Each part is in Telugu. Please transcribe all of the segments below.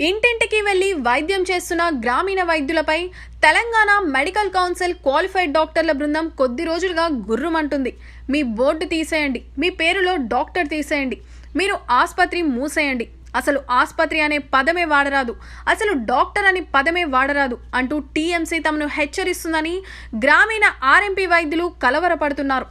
ఇంటింటికి వెళ్ళి వైద్యం చేస్తున్న గ్రామీణ వైద్యులపై తెలంగాణ మెడికల్ కౌన్సిల్ క్వాలిఫైడ్ డాక్టర్ల బృందం కొద్ది రోజులుగా గుర్రుమంటుంది. మీ బోర్డు తీసేయండి. మీ పేరులో డాక్టర్ తీసేయండి. మీరు ఆసుపత్రి మూసేయండి. అసలు ఆసుపత్రి అనే పదమే వాడరాదు. అసలు డాక్టర్ అనే పదమే వాడరాదు అంటూ టీఎంసీ తమను హెచ్చరిస్తుందని గ్రామీణ ఆర్ఎంపీ వైద్యులు కలవరపడుతున్నారు.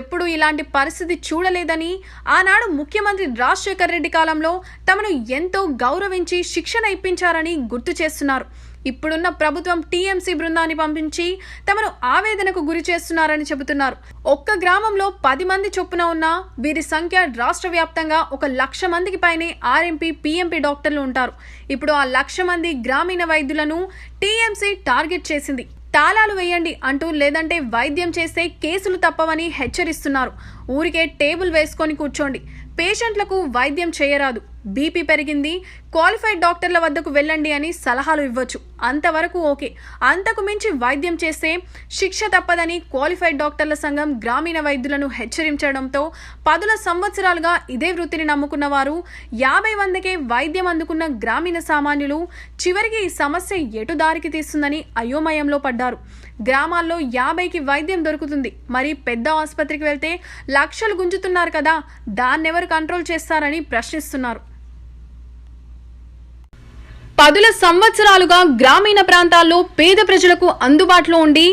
ఎప్పుడు ఇలాంటి పరిస్థితి చూడలేదని ఆనాడు ముఖ్యమంత్రి రాజశేఖర్ రెడ్డి కాలంలో తమను ఎంతో గౌరవించి శిక్షణ ఇప్పించారని గుర్తు చేస్తున్నారు. ఇప్పుడున్న ప్రభుత్వం టీఎంసీ బృందాన్ని పంపించి తమను ఆవేదనకు గురి చేస్తున్నారని చెబుతున్నారు. ఒక్క గ్రామంలో పది మంది చొప్పున ఉన్న వీరి సంఖ్య రాష్ట్ర వ్యాప్తంగా ఒక లక్ష మందికి పైనే ఆర్ఎంపీ పీఎంపీ డాక్టర్లు ఉంటారు. ఇప్పుడు ఆ లక్ష మంది గ్రామీణ వైద్యులను టీఎంసీ టార్గెట్ చేసింది. తాళాలు వేయండి అంటూ లేదంటే వైద్యం చేస్తే కేసులు తప్పవని హెచ్చరిస్తున్నారు. ఊరికే టేబుల్ వేసుకొని కూర్చోండి. పేషెంట్లకు వైద్యం చేయరాదు. బీపీ పెరిగింది. క్వాలిఫైడ్ డాక్టర్ల వద్దకు వెళ్ళండి అని సలహాలు ఇవ్వచ్చు. అంతవరకు ఓకే. అంతకు మించి వైద్యం చేస్తే శిక్ష తప్పదని క్వాలిఫైడ్ డాక్టర్ల సంఘం గ్రామీణ వైద్యులను హెచ్చరించడంతో పదుల సంవత్సరాలుగా ఇదే వృత్తిని నమ్ముకున్న వారు యాభై వందకే వైద్యం అందుకున్న గ్రామీణ సామాన్యులు చివరికి ఈ సమస్య ఎటు దారికి తీస్తుందని అయోమయంలో పడ్డారు. గ్రామాల్లో యాభైకి వైద్యం దొరుకుతుంది. మరి పెద్ద ఆసుపత్రికి వెళ్తే లక్షలు గుంజుతున్నారు కదా. దాన్నెవరు కంట్రోల్ చేస్తారని ప్రశ్నిస్తున్నారు. పదుల సంవత్సరాలుగా గ్రామీణ ప్రాంతాల్లో పేద ప్రజలకు అందుబాటులో ఉండి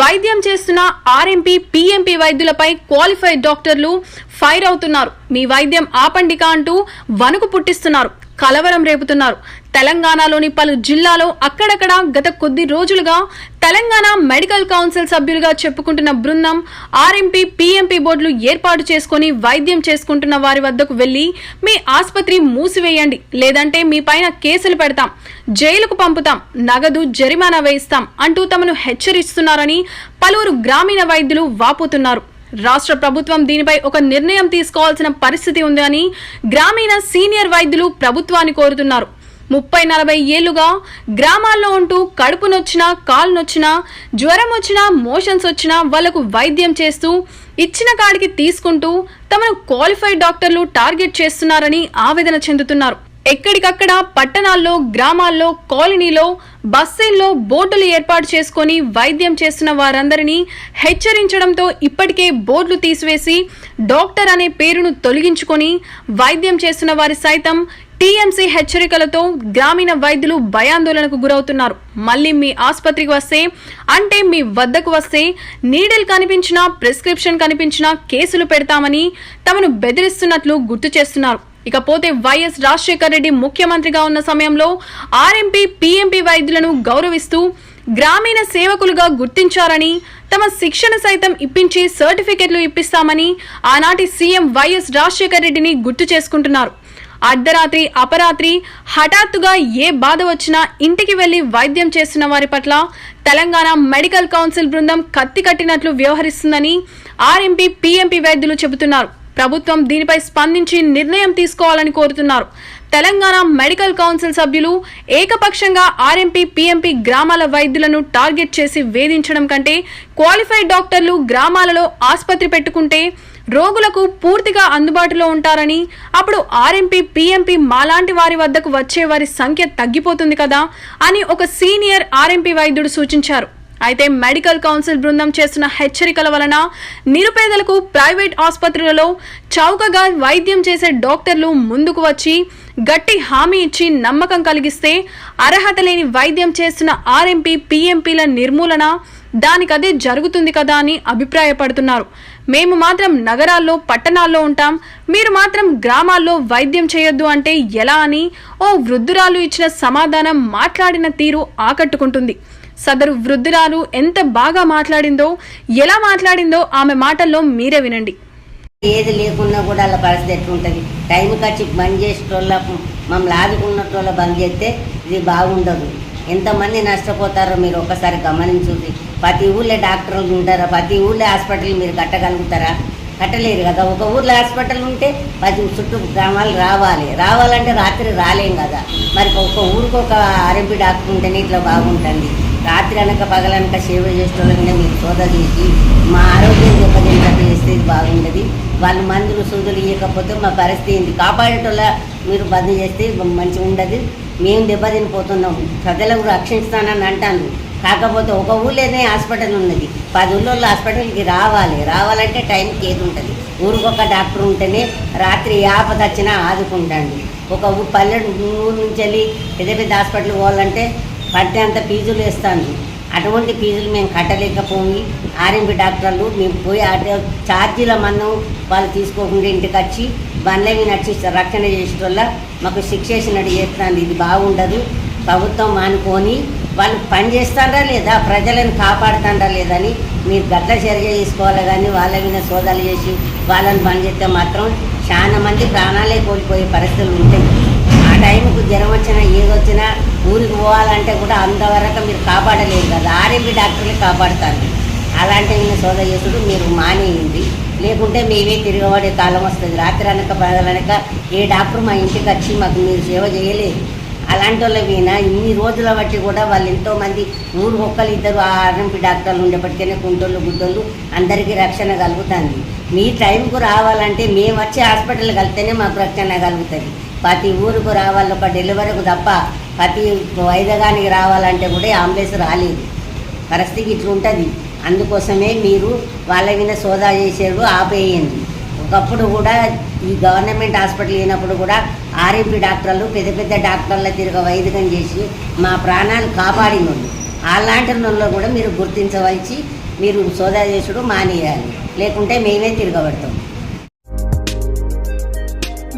వైద్యం చేస్తున్న ఆర్ఎంపీ పీఎంపీ వైద్యులపై క్వాలిఫైడ్ డాక్టర్లు ఫైర్ అవుతున్నారు. మీ వైద్యం ఆపండిక అంటూ వణుకు పుట్టిస్తున్నారు. కలవరం రేపుతున్నారు. తెలంగాణలోని పలు జిల్లాలో అక్కడక్కడ గత కొద్ది రోజులుగా తెలంగాణ మెడికల్ కౌన్సిల్ సభ్యులుగా చెప్పుకుంటున్న బృందం ఆర్ఎంపీ పీఎంపీ బోర్డులు ఏర్పాటు చేసుకుని వైద్యం చేసుకుంటున్న వారి వద్దకు వెళ్ళి మీ ఆసుపత్రి మూసివేయండి లేదంటే మీ పైన కేసులు పెడతాం జైలుకు పంపుతాం నగదు జరిమానా వేయిస్తాం అంటూ తమను హెచ్చరిస్తున్నారని పలువురు గ్రామీణ వైద్యులు వాపోతున్నారు. రాష్ట్ర ప్రభుత్వం దీనిపై ఒక నిర్ణయం తీసుకోవాల్సిన పరిస్థితి ఉందని గ్రామీణ సీనియర్ వైద్యులు ప్రభుత్వాన్ని కోరుతున్నారు. ముప్పై నలభై ఏళ్ళుగా గ్రామాల్లో ఉంటూ కడుపు నొచ్చినా కాలు నొచ్చినా జ్వరం వచ్చినా మోషన్స్ వచ్చినా వాళ్ళకు వైద్యం చేస్తూ ఇచ్చిన కాడికి తీసుకుంటూ తమను క్వాలిఫైడ్ డాక్టర్లు టార్గెట్ చేస్తున్నారని ఆవేదన చెందుతున్నారు. ఎక్కడికక్కడ పట్టణాల్లో గ్రామాల్లో కాలనీలో బస్సీల్లో బోర్డులు ఏర్పాటు చేసుకొని వైద్యం చేస్తున్న వారందరినీ హెచ్చరించడంతో ఇప్పటికే బోర్డులు తీసివేసి డాక్టర్ అనే పేరును తొలగించుకొని వైద్యం చేస్తున్న వారి సైతం టీఎంసీ హెచ్చరికలతో గ్రామీణ వైద్యులు భయాందోళనకు గురవుతున్నారు. మళ్ళీ మీ ఆసుపత్రికి వస్తే అంటే మీ వద్దకు వస్తే నీడిల్ కనిపించినా ప్రిస్క్రిప్షన్ కనిపించినా కేసులు పెడతామని తమను బెదిరిస్తున్నట్లు గుర్తు చేస్తున్నారు. ఇకపోతే వైఎస్ రాజశేఖర్ రెడ్డి ముఖ్యమంత్రిగా ఉన్న సమయంలో ఆర్ఎంపీ పీఎంపీ వైద్యులను గౌరవిస్తూ గ్రామీణ సేవకులుగా గుర్తించారని తమ శిక్షణ సైతం ఇప్పించి సర్టిఫికెట్లు ఇప్పిస్తామని ఆనాటి సీఎం వైఎస్ రాజశేఖర్ రెడ్డిని గుర్తు చేసుకుంటున్నారు. అర్ధరాత్రి అపరాత్రి హఠాత్తుగా ఏ బాధ వచ్చినా ఇంటికి వెళ్ళి వైద్యం చేస్తున్న వారి పట్ల తెలంగాణ మెడికల్ కౌన్సిల్ బృందం కత్తి కట్టినట్లు వ్యవహరిస్తుందని ఆర్ఎంపీ పీఎంపీ వైద్యులు చెబుతున్నారు. ప్రభుత్వం దీనిపై స్పందించి నిర్ణయం తీసుకోవాలని కోరుతున్నారు. తెలంగాణ మెడికల్ కౌన్సిల్ సభ్యులు ఏకపక్షంగా ఆర్ఎంపీ పీఎంపీ గ్రామాల వైద్యులను టార్గెట్ చేసి వేధించడం కంటే క్వాలిఫైడ్ డాక్టర్లు గ్రామాలలో ఆసుపత్రి పెట్టుకుంటే రోగులకు పూర్తిగా అందుబాటులో ఉంటారని అప్పుడు ఆర్ఎంపీ పీఎంపీ మాలాంటి వారి వద్దకు వచ్చే వారి సంఖ్య తగ్గిపోతుంది కదా అని ఒక సీనియర్ ఆర్ఎంపీ వైద్యుడు సూచించారు. అయితే మెడికల్ కౌన్సిల్ బృందం చేస్తున్న హెచ్చరికల వలన నిరుపేదలకు ప్రైవేట్ ఆసుపత్రులలో చౌకగా వైద్యం చేసే డాక్టర్లు ముందుకు వచ్చి గట్టి హామీ ఇచ్చి నమ్మకం కలిగిస్తే అర్హత లేని వైద్యం చేస్తున్న ఆర్ఎంపీ పీఎంపీల నిర్మూలన దానికదే జరుగుతుంది కదా అని అభిప్రాయపడుతున్నారు. మేము మాత్రం నగరాల్లో పట్టణాల్లో ఉంటాం. మీరు మాత్రం గ్రామాల్లో వైద్యం చేయొద్దు అంటే ఎలా అని ఓ వృద్ధురాలు ఇచ్చిన సమాధానం మాట్లాడిన తీరు ఆకట్టుకుంటుంది. సదరు వృద్ధురాలు ఎంత బాగా మాట్లాడిందో ఎలా మాట్లాడిందో ఆమె మాటల్లో మీరే వినండి. ఏది లేకున్నా కూడా వాళ్ళ పరిస్థితి ఎట్లుంటుంది? టైంకి వచ్చి బంద్ చేసేటోళ్ళ మమ్మల్ని ఆదుకున్నటోళ్ళ బంద్ చేస్తే ఇది బాగుండదు. ఎంతమంది నష్టపోతారో మీరు ఒక్కసారి గమనించుంది ప్రతి ఊళ్ళో డాక్టర్లు ఉంటారా? ప్రతి ఊళ్ళో హాస్పిటల్ మీరు కట్టగలుగుతారా? కట్టలేరు కదా. ఒక ఊర్లో హాస్పిటల్ ఉంటే పది చుట్టూ గ్రామాలు రావాలి. రావాలంటే రాత్రి రాలేం కదా. మరి ఒక ఊరికి ఒక ఆర్ఎంపీ డాక్టర్ ఉంటేనే ఇట్లా బాగుంటుంది. రాత్రి అనక పగలనక సేవ చేసేటోళ్ళని మీరు సోదా చేసి మా ఆరోగ్యం దెబ్బతింటట్టు చేస్తే ఇది బాగుండదు. వాళ్ళు మందులు సూదులు ఇవ్వకపోతే మా పరిస్థితి ఏంటి కాపాడేటోళ్ళ మీరు బంద్ చేస్తే మంచిగా ఉండదు. మేము దెబ్బతినిపోతున్నాం. ప్రజలకు రక్షిస్తానని అంటాను కాకపోతే ఒక ఊళ్ళోనే హాస్పిటల్ ఉన్నది. పది ఊళ్ళో హాస్పిటల్కి రావాలి. రావాలంటే టైంకి ఏది ఉంటుంది? ఊరికొక డాక్టర్ ఉంటేనే రాత్రి ఆపద ఆదుకుంటాండి ఒక పల్లె ఊరు నుంచి వెళ్ళి పెద్ద పెద్ద హాస్పిటల్కి పోవాలంటే పడ్డంత ఫీజులు వేస్తాను అటువంటి ఫీజులు మేము కట్టలేకపోయి ఆర్ఎంపీ డాక్టర్లు మేము పోయి ఛార్జీల మందం వాళ్ళు తీసుకోకుండా ఇంటికి వచ్చి బండ్ల మీద నచ్చి రక్షణ చేసిన వల్ల మాకు శిక్ష వేసినట్టు చేస్తాను ఇది బాగుండదు. ప్రభుత్వం మానుకొని వాళ్ళు పని చేస్తారా లేదా? ప్రజలను కాపాడుతారా లేదని మీరు గట్ల చర్య తీసుకోవాలి కానీ వాళ్ళ మీద సోదాలు చేసి వాళ్ళని పని చేస్తే మాత్రం చాలా మంది ప్రాణాలే కోల్పోయే పరిస్థితులు ఉంటాయి. ఆ టైంకు జ్వరం వచ్చినా ఏదొచ్చినా ఊరికి పోవాలంటే కూడా అంతవరకు మీరు కాపాడలేరు కదా. ఆర్ఎంపీ డాక్టర్లే కాపాడుతారు. అలాంటి ఈయన సోద చేసుడు మీరు మానేయండి. లేకుంటే మేమే తిరగబడే కాలం వస్తుంది. రాత్రి అనక పగలనక ఏ డాక్టర్ మా ఇంటికి వచ్చి మాకు మీరు సేవ చేయలేదు అలాంటి వాళ్ళ వీణ ఇన్ని రోజుల బట్టి కూడా వాళ్ళు ఎంతోమంది ఊరు ఒక్కరు ఇద్దరు ఆర్ఎంపీ డాక్టర్లు ఉండేప్పటికైనా కుంటోళ్ళు గుడ్డోళ్ళు అందరికీ రక్షణ కలుగుతుంది. మీ టైంకు రావాలంటే మేము వచ్చే హాస్పిటల్ కలితేనే మాకు రక్షణ కలుగుతుంది. ప్రతి ఊరుకు రావాలి. ఒక డెలివరీకు తప్ప ప్రతి వైద్యగానికి రావాలంటే కూడా అంబులెన్స్ రాలేదు. పరిస్థితి ఇట్లుంటుంది. అందుకోసమే మీరు వాళ్ళ మీద సోదా చేసేడు ఆపేయండి. ఒకప్పుడు కూడా ఈ గవర్నమెంట్ హాస్పిటల్ అయినప్పుడు కూడా ఆర్ఎంపీ డాక్టర్లు పెద్ద పెద్ద డాక్టర్ల తిరగ వైదికం చేసి మా ప్రాణాలు కాపాడిన అలాంటి వాళ్ళు కూడా మీరు గుర్తించవలసి మీరు సోదా చేసుడు మానేయాలి. లేకుంటే మేమే తిరగబడతాం.